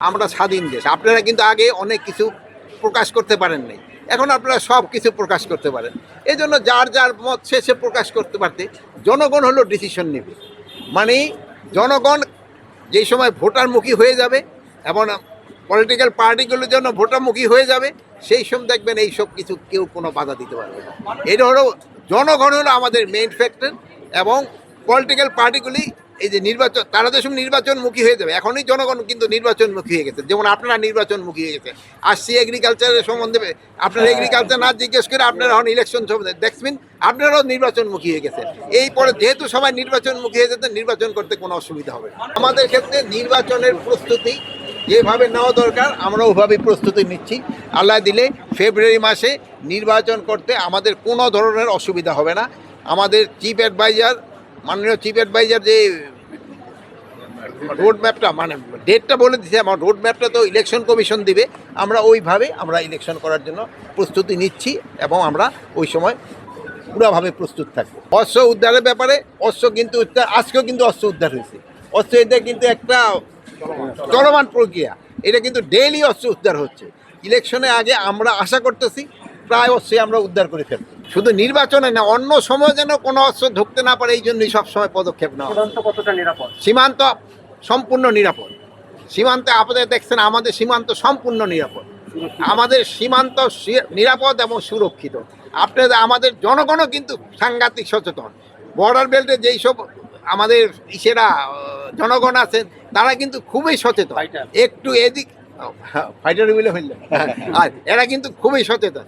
আমরা স্বাধীন দেশ। আপনারা কিন্তু আগে অনেক কিছু প্রকাশ করতে পারেন নাই এখন আপনারা সব কিছু প্রকাশ করতে পারেন। এই জন্য যার যার মত শেষে প্রকাশ করতে পারতে, জনগণ হলো ডিসিশন নেবে। মানে জনগণ যেই সময় ভোটারমুখী হয়ে যাবে এবং পলিটিক্যাল পার্টিগুলোর জন্য ভোটারমুখী হয়ে যাবে, সেই সময় দেখবেন এই সব কিছু কেউ কোনো বাধা দিতে পারবে না। এটা হলো, জনগণ হলো আমাদের মেইন ফ্যাক্টর এবং পলিটিক্যাল পার্টিগুলি এই যে নির্বাচন তারা তো সব নির্বাচনমুখী হয়ে যাবে। এখনই জনগণ কিন্তু নির্বাচনমুখী হয়ে গেছে। যেমন আপনারা নির্বাচনমুখী হয়ে গেছে। আসছি এগ্রিকালচারের সম্বন্ধে আপনারা এগ্রিকালচার না জিজ্ঞেস করে আপনারা এখন ইলেকশন সম্বন্ধে দেখবেন আপনারাও নির্বাচনমুখী হয়ে গেছে। এই পরে যেহেতু সবাই নির্বাচনমুখী হয়ে যেতে নির্বাচন করতে কোনো অসুবিধা হবে না। আমাদের ক্ষেত্রে নির্বাচনের প্রস্তুতি যেভাবে নেওয়া দরকার আমরা ওভাবে প্রস্তুতি নিচ্ছি। আল্লাহ দিলে ফেব্রুয়ারি মাসে নির্বাচন করতে আমাদের কোনো ধরনের অসুবিধা হবে না। আমাদের চিফ অ্যাডভাইজার মাননীয় চিফ অ্যাডভাইজার যে রোড ম্যাপটা মানে ডেটটা বলে দিচ্ছে আমার রোড ম্যাপটা তো ইলেকশন কমিশন দিবে। আমরা ওইভাবে আমরা ইলেকশন করার জন্য প্রস্তুতি নিচ্ছি এবং আমরা ওই সময় পুরোভাবে প্রস্তুত থাকব। অস্ত্র উদ্ধারের ব্যাপারে অস্ত্র কিন্তু আজকেও কিন্তু অস্ত্র উদ্ধার হয়েছে। অস্ত্র এটা কিন্তু একটা চলমান প্রক্রিয়া। এটা কিন্তু ডেইলি অস্ত্র উদ্ধার হচ্ছে। ইলেকশনের আগে আমরা আশা করতেছি প্রায় অস্ত্রই আমরা উদ্ধার করে ফেলব। শুধু নির্বাচনে না অন্য সময় যেন কোনো অস্ত্র ঢুকতে না পারে এই জন্যই সবসময় পদক্ষেপ নেওয়া সীমান্ত কতটা নিরাপদ? সীমান্ত সম্পূর্ণ নিরাপদ। সীমান্তে আপনাদের দেখছেন আমাদের সীমান্ত সম্পূর্ণ নিরাপদ। আমাদের সীমান্ত নিরাপদ এবং সুরক্ষিত। আপনাদের আমাদের জনগণও কিন্তু সাংঘাতিক সচেতন। বর্ডার বেল্টে যেই সব আমাদের ইসেরা জনগণ আছেন তারা কিন্তু খুবই সচেতন। একটু এদিক ফাইটার বলে হইল। আর এরা কিন্তু খুবই সচেতন।